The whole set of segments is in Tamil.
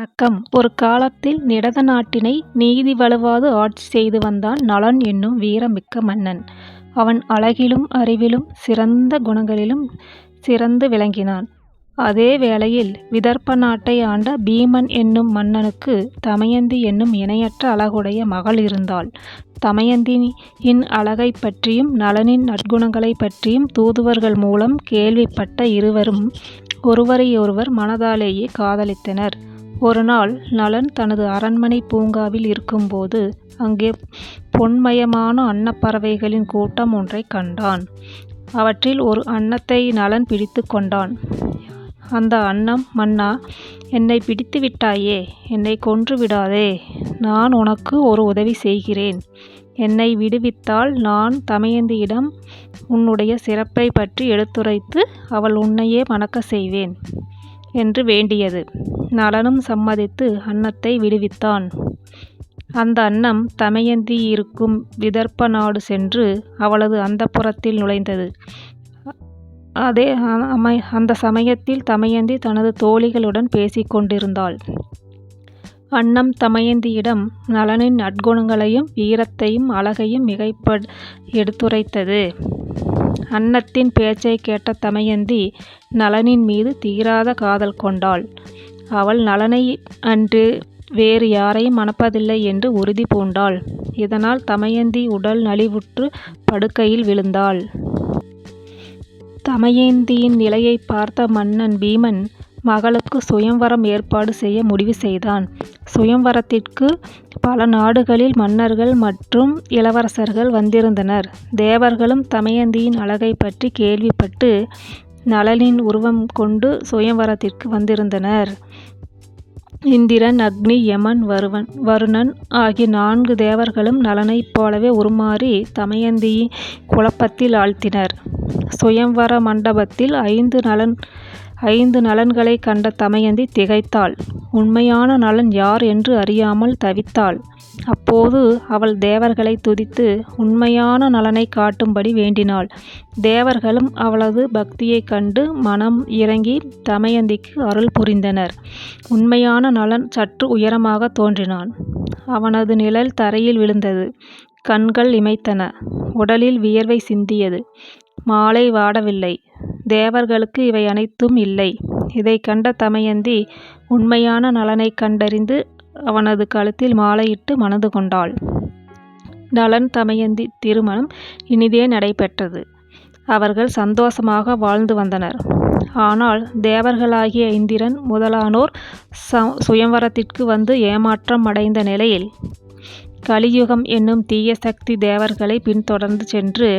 வணக்கம் ஒரு காலத்தில் நிடத நாட்டினை நீதி வலுவாது ஆட்சி செய்து வந்தான் நலன் என்னும் வீரமிக்க மன்னன். அவன் அழகிலும் அறிவிலும் சிறந்த குணங்களிலும் சிறந்து விளங்கினான். அதே வேளையில் விதர்ப்ப நாட்டை ஆண்ட பீமன் என்னும் மன்னனுக்கு தமயந்தி என்னும் இணையற்ற அழகுடைய மகள் இருந்தாள். தமயந்தியின் அழகைப் பற்றியும் நலனின் நற்குணங்களைப் பற்றியும் தூதுவர்கள் மூலம் கேள்விப்பட்ட இருவரும் ஒருவரையொருவர் மனதாலேயே காதலித்தனர். ஒருநாள் நளன் தனது அரண்மனை பூங்காவில் இருக்கும்போது அங்கே பொன்மயமான அன்னப்பறவைகளின் கூட்டம் ஒன்றைக் கண்டான். அவற்றில் ஒரு அன்னத்தை நளன் பிடித்து கொண்டான். அந்த அன்னம் மன்னா! என்னை பிடித்து விட்டாயே. என்னை கொன்று விடாதே. நான் உனக்கு ஒரு உதவி செய்கிறேன். என்னை விடுவித்தால் நான் தமயந்தியிடம் உன்னுடைய சிறப்பைப் பற்றி எடுத்துரைத்து அவள் உன்னையே மணக்கச் செய்வேன் என்று வேண்டியது. நளனும் சம்மதித்து அன்னத்தை விடுவித்தான். அந்த அன்னம் தமயந்தி இருக்கும் விதர்ப்ப நாடு சென்று அவளது அந்தப்புறத்தில் நுழைந்தது. அதே அமை அந்த சமயத்தில் தமயந்தி தனது தோழிகளுடன் பேசிக் கொண்டிருந்தாள். அன்னம் தமயந்தியிடம் நலனின் நற்குணங்களையும் வீரத்தையும் அழகையும் மிகைப்ப எடுத்துரைத்தது. அன்னத்தின் பேச்சைக் கேட்ட தமயந்தி நளனின் மீது தீராத காதல் கொண்டாள். அவள் நளனை அன்று வேறு யாரையும் மணப்பதில்லை என்று உறுதி பூண்டாள். இதனால் தமயந்தி உடல் நலிவுற்று படுக்கையில் விழுந்தாள். தமயந்தியின் நிலையைப் பார்த்த மன்னன் பீமன் மகளுக்கு சுயம்வரம் ஏற்பாடு செய்ய முடிவு செய்தான். சுயம்வரத்திற்கு பல நாடுகளில் மன்னர்கள் மற்றும் இளவரசர்கள் வந்திருந்தனர். தேவர்களும் தமயந்தியின் அழகைப் பற்றி கேள்விப்பட்டு நளனின் உருவம் கொண்டு சுயம்வரத்திற்கு வந்திருந்தனர். இந்திரன் அக்னி யமன் வருணன் ஆகிய நான்கு தேவர்களும் நளனைப் போலவே உருமாறி தமயந்தியின் குழப்பத்தில் ஆழ்த்தினர். சுயம்வர மண்டபத்தில் ஐந்து ஐந்து நலன்களைக் கண்ட தமயந்தி திகைத்தாள். உண்மையான நலன் யார் என்று அறியாமல் தவித்தாள். அப்போது அவள் தேவர்களைத் துதித்து உண்மையான நலனை காட்டும்படி வேண்டினாள். தேவர்களும் அவளது பக்தியைக் கண்டு மனம் இறங்கி தமயந்திக்கு அருள் புரிந்தனர். உண்மையான நலன் சற்று உயரமாக தோன்றினான். அவனது நிழல் தரையில் விழுந்தது. கண்கள் இமைத்தன. உடலில் வியர்வை சிந்தியது. மாலை வாடவில்லை. தேவர்களுக்கு இவை அனைத்தும் இல்லை. இதைக் கண்ட தமயந்தி உண்மையான நளனைக் கண்டறிந்து அவனது கழுத்தில் மாலையிட்டு மணந்து கொண்டாள். நளன் தமயந்தி திருமணம் இனிதே நடைபெற்றது. அவர்கள் சந்தோஷமாக வாழ்ந்து வந்தனர். ஆனால் தேவர்களாகிய இந்திரன் முதலானோர் சுயம்வரத்திற்கு வந்து ஏமாற்றம் அடைந்த நிலையில் கலியுகம் என்னும் தீய சக்தி தேவர்களைப் பின்தொடர்ந்து சென்று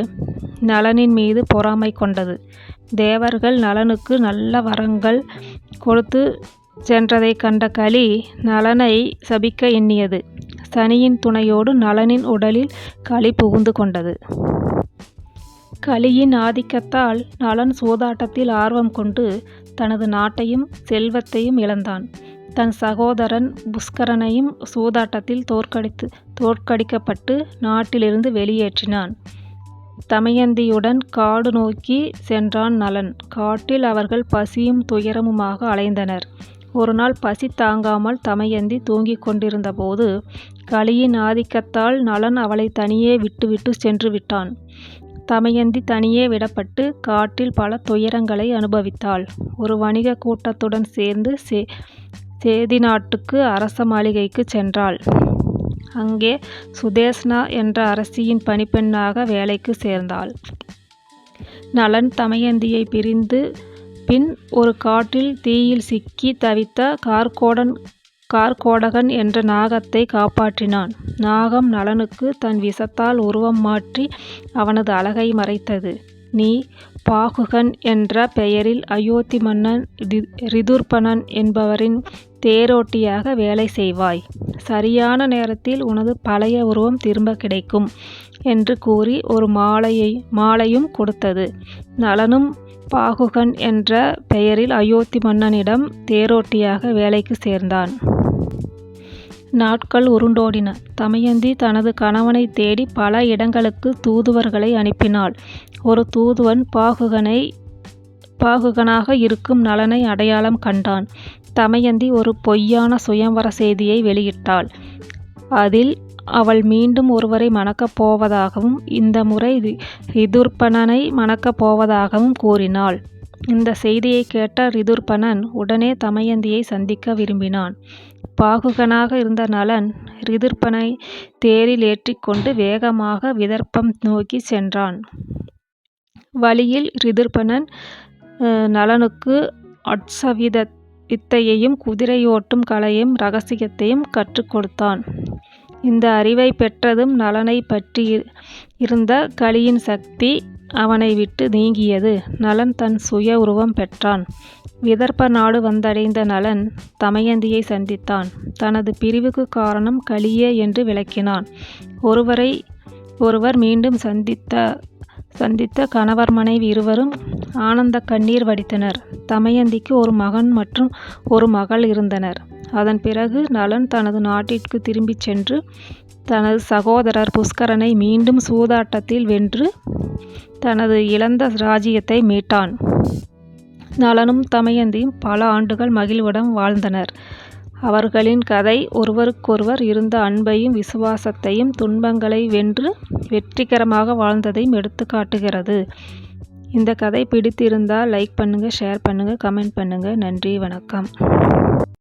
நலனின் மீது பொறாமை கொண்டது. தேவர்கள் நலனுக்கு நல்ல வரங்கள் கொடுத்து சென்றதைக் கண்ட கலி நலனை சபிக்க எண்ணியது. சனியின் துணையோடு நலனின் உடலில் களி புகுந்து கொண்டது. கலியின் ஆதிக்கத்தால் நலன் சூதாட்டத்தில் ஆர்வம் கொண்டு தனது நாட்டையும் செல்வத்தையும் இழந்தான். தன் சகோதரன் புஷ்கரனையும் சூதாட்டத்தில் தோற்கடித்து தோற்கடிக்கப்பட்டு நாட்டிலிருந்து வெளியேற்றினான். தமயந்தியுடன் காடு நோக்கிச் சென்றான் நளன். காட்டில் அவர்கள் பசியும் துயரமுமாக அலைந்தனர். ஒருநாள் பசி தாங்காமல் தமயந்தி தூங்கிக் கொண்டிருந்தபோது கலியின் ஆதிக்கத்தால் நளன் அவளைத் தனியே விட்டுவிட்டுச் சென்றுவிட்டான். தமயந்தி தனியே விடப்பட்டு காட்டில் பல துயரங்களை அனுபவித்தாள். ஒரு வணிகக் கூட்டத்துடன் சேர்ந்து சேதி நாட்டுக்கு அரச மாளிகைக்குச் சென்றாள். அங்கே சுதேஷ்னா என்ற அரசியின் பணிப்பெண்ணாக வேலைக்கு சேர்ந்தாள். நலன் தமயந்தியைப் பிரிந்து பின் ஒரு காட்டில் தீயில் சிக்கித் தவித்த கார்கோடன் கார்கோடகன் என்ற நாகத்தை காப்பாற்றினான். நாகம் நலனுக்கு தன் விஷத்தால் உருவம் மாற்றி அவனது அழகை மறைத்தது. நீ பாகுகன் என்ற பெயரில் அயோத்தி மன்னன் ரிதுர்பணன் என்பவரின் தேரோட்டியாக வேலை செய்வாய். சரியான நேரத்தில் உனது பழைய உருவம் திரும்பக் கிடைக்கும் என்று கூறி ஒரு மாலையும் கொடுத்தது. நளனும் பாகுகன் என்ற பெயரில் அயோத்தி மன்னனிடம் தேரோட்டியாக வேலைக்குச் சேர்ந்தான். நாட்கள் உருண்டோடின. தமயந்தி தனது கணவனைத் தேடி பல இடங்களுக்குத் தூதுவர்களை அனுப்பினாள். ஒரு தூதுவன் பாகுகனை பாகுகனாக இருக்கும் நளனை அடையாளம் கண்டான். தமயந்தி ஒரு பொய்யான சுயம்வர செய்தியை வெளியிட்டாள். அதில் அவள் மீண்டும் ஒருவரை மணக்கப் போவதாகவும் இந்த முறை ரிதுர்பணனை மணக்கப் போவதாகவும் கூறினாள். இந்தச் செய்தியைக் கேட்ட ரிதுர்பணன் உடனே தமயந்தியை சந்திக்க விரும்பினான். பாகுகனாக இருந்த நளன் ரிதிர்ப்பனை தேரில் ஏற்றிக்கொண்டு வேகமாக விதர்ப்பம் நோக்கிச் சென்றான். வழியில் ரிதுர்ப்பனன் நளனுக்கு அட்சவித்தையையும் குதிரையோட்டும் கலையையும் இரகசியத்தையும் கற்றுக் கொடுத்தான். இந்த அறிவைப் பெற்றதும் நளனைப் பற்றியிருந்த கலியின் சக்தி அவனை விட்டு நீங்கியது. நளன் தன் சுய உருவம் பெற்றான். விதர்ப்ப நாடு வந்தடைந்த நளன் தமயந்தியை சந்தித்தான். தனது பிரிவுக்கு காரணம் கலியே என்று விளக்கினான். ஒருவரை ஒருவர் மீண்டும் சந்தித்த கணவர் மனைவி இருவரும் ஆனந்த கண்ணீர் வடித்தனர். தமயந்திக்கு ஒரு மகன் மற்றும் ஒரு மகள் இருந்தனர். அதன் பிறகு நலன் தனது நாட்டிற்கு திரும்பிச் சென்று தனது சகோதரர் புஷ்கரனை மீண்டும் சூதாட்டத்தில் வென்று தனது இழந்த ராஜ்யத்தை மீட்டான். நளனும் தமயந்தியும் பல ஆண்டுகள் மகிழ்வுடன் வாழ்ந்தனர். அவர்களின் கதை ஒருவருக்கொருவர் இருந்த அன்பையும் விசுவாசத்தையும் துன்பங்களை வென்று வெற்றிகரமாக வாழ்ந்ததையும் எடுத்துக் காட்டுகிறது. இந்த கதை பிடித்திருந்தால் லைக் பண்ணுங்க ஷேர் பண்ணுங்க கமெண்ட் பண்ணுங்க. நன்றி வணக்கம்.